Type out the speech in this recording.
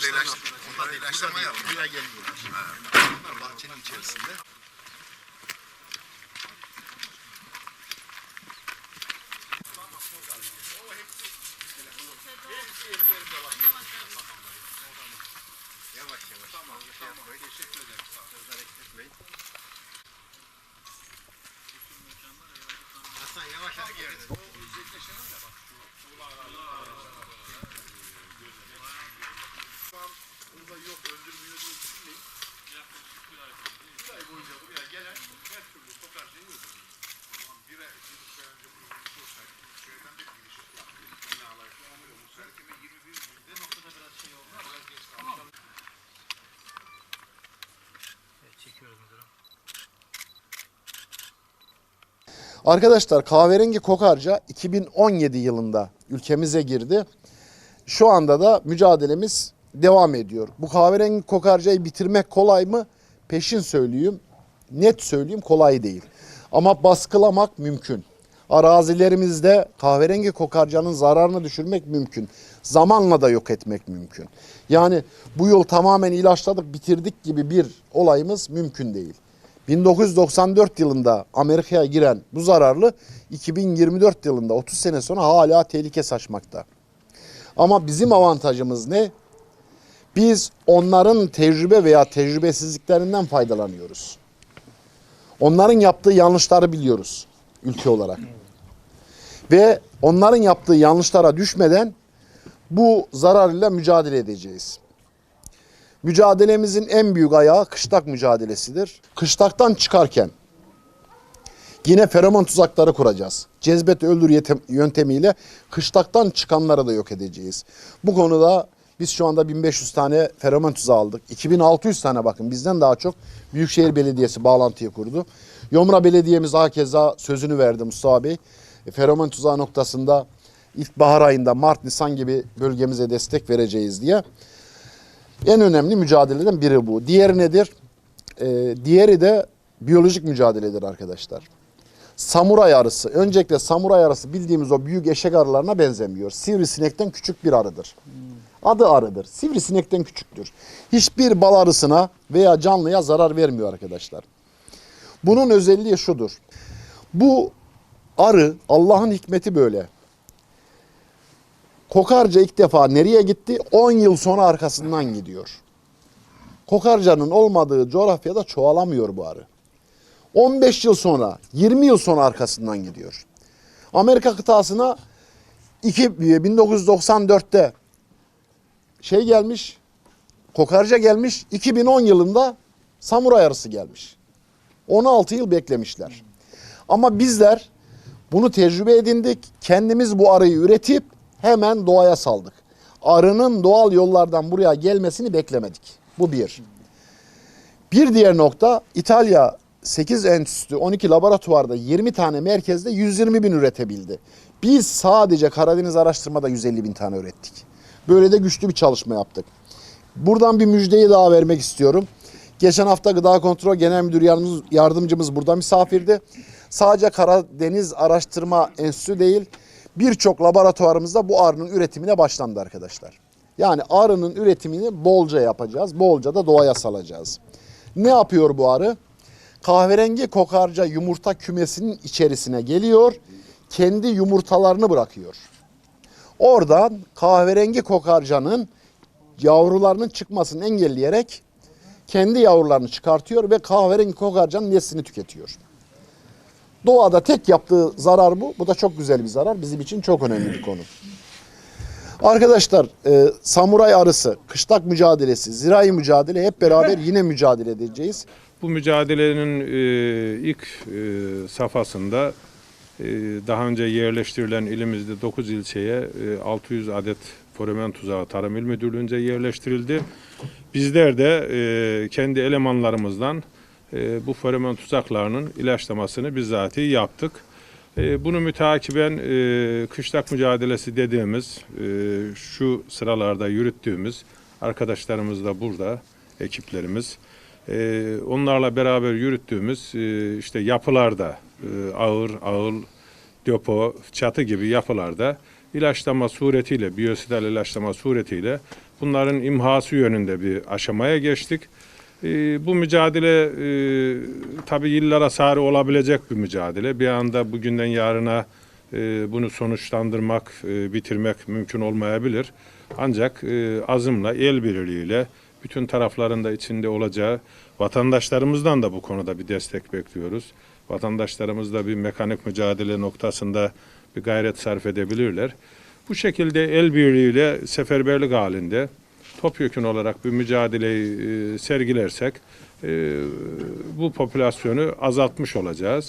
Onlar da ilaçlama. Onlar da ilaçlama yapıyor. Buraya geliyorlar. Bunlar bahçenin içerisinde. Yavaş yavaş. Tamam. Tamam. Teşekkür ederim. Sağ olun. Hasan yavaş hareket et. Burada Arkadaşlar kahverengi kokarca 2017 yılında ülkemize girdi. Şu anda da mücadelemiz devam ediyor. Bu kahverengi kokarcayı bitirmek kolay mı? Peşin söyleyeyim. Net söyleyeyim kolay değil. Ama baskılamak mümkün. Arazilerimizde kahverengi kokarcanın zararını düşürmek mümkün. Zamanla da yok etmek mümkün. Yani bu yıl tamamen ilaçladık, bitirdik gibi bir olayımız mümkün değil. 1994 yılında Amerika'ya giren bu zararlı 2024 yılında 30 sene sonra hala tehlike saçmakta. Ama bizim avantajımız ne? Biz onların tecrübe veya tecrübesizliklerinden faydalanıyoruz. Onların yaptığı yanlışları biliyoruz ülke olarak. Ve onların yaptığı yanlışlara düşmeden bu zararıyla mücadele edeceğiz. Mücadelemizin en büyük ayağı kışlak mücadelesidir. Kışlaktan çıkarken yine feromon tuzakları kuracağız. Cezbet öldür yöntemiyle kışlaktan çıkanları da yok edeceğiz. Bu konuda biz şu anda 1500 tane feromon tuzağı aldık. 2600 tane bakın bizden daha çok Büyükşehir Belediyesi bağlantıyı kurdu. Yomra Belediye'miz hakeza sözünü verdi Mustafa Bey. E, feromon tuzağı noktasında ilkbahar ayında Mart, Nisan gibi bölgemize destek vereceğiz diye. En önemli mücadeleden biri bu. Diğeri nedir? Ee, diğeri de biyolojik mücadeledir arkadaşlar. Samuray arısı. Öncelikle samuray arısı bildiğimiz o büyük eşek arılarına benzemiyor. Sivrisinekten küçük bir arıdır. Adı arıdır. Sivrisinekten küçüktür. Hiçbir bal arısına veya canlıya zarar vermiyor arkadaşlar. Bunun özelliği şudur. Bu arı Allah'ın hikmeti böyle. Kokarca ilk defa nereye gitti? 10 yıl sonra arkasından gidiyor. Kokarcanın olmadığı coğrafyada çoğalamıyor bu arı. 15 yıl sonra, 20 yıl sonra arkasından gidiyor. Amerika kıtasına iki, 1994'te şey gelmiş, kokarca gelmiş, 2010 yılında samuray arısı gelmiş. 16 yıl beklemişler. Ama bizler bunu tecrübe edindik. Kendimiz bu arıyı üretip hemen doğaya saldık. Arının doğal yollardan buraya gelmesini beklemedik. Bu bir. Bir diğer nokta İtalya 8 enstitü 12 laboratuvarda 20 tane merkezde 120 bin üretebildi. Biz sadece Karadeniz araştırmada 150 bin tane ürettik. Böyle de güçlü bir çalışma yaptık. Buradan bir müjdeyi daha vermek istiyorum. Geçen hafta Gıda Kontrol Genel Müdür Yardımcımız, burada misafirdi. Sadece Karadeniz Araştırma Enstitüsü değil, birçok laboratuvarımızda bu arının üretimine başlandı arkadaşlar. Yani arının üretimini bolca yapacağız, bolca da doğaya salacağız. Ne yapıyor bu arı? Kahverengi kokarca yumurta kümesinin içerisine geliyor, kendi yumurtalarını bırakıyor. Oradan kahverengi kokarcanın yavrularının çıkmasını engelleyerek kendi yavrularını çıkartıyor ve kahverengi kokarcanın neslini tüketiyor. Doğada tek yaptığı zarar bu. Bu da çok güzel bir zarar. Bizim için çok önemli bir konu. Arkadaşlar e, samuray arısı, kışlak mücadelesi, zirai mücadele hep beraber yine mücadele edeceğiz. Bu mücadelenin e, ilk e, safhasında e, daha önce yerleştirilen ilimizde 9 ilçeye e, 600 adet foremen tuzağı Tarım İl Müdürlüğü'nce yerleştirildi. Bizler de e, kendi elemanlarımızdan e, bu foremen tuzaklarının ilaçlamasını bizzati yaptık. E, bunu mütakiben e, kışlak mücadelesi dediğimiz e, şu sıralarda yürüttüğümüz arkadaşlarımız da burada, ekiplerimiz. E, onlarla beraber yürüttüğümüz e, işte yapılarda e, ağır ağır depo, çatı gibi yapılarda ilaçlama suretiyle, biyosidal ilaçlama suretiyle bunların imhası yönünde bir aşamaya geçtik. Ee, bu mücadele e, tabii yıllara sarı olabilecek bir mücadele. Bir anda bugünden yarına e, bunu sonuçlandırmak, e, bitirmek mümkün olmayabilir. Ancak e, azımla, el birliğiyle bütün tarafların da içinde olacağı, vatandaşlarımızdan da bu konuda bir destek bekliyoruz. Vatandaşlarımız da bir mekanik mücadele noktasında bir gayret sarf edebilirler. Bu şekilde el birliğiyle seferberlik halinde topyekun olarak bir mücadeleyi e, sergilersek e, bu popülasyonu azaltmış olacağız.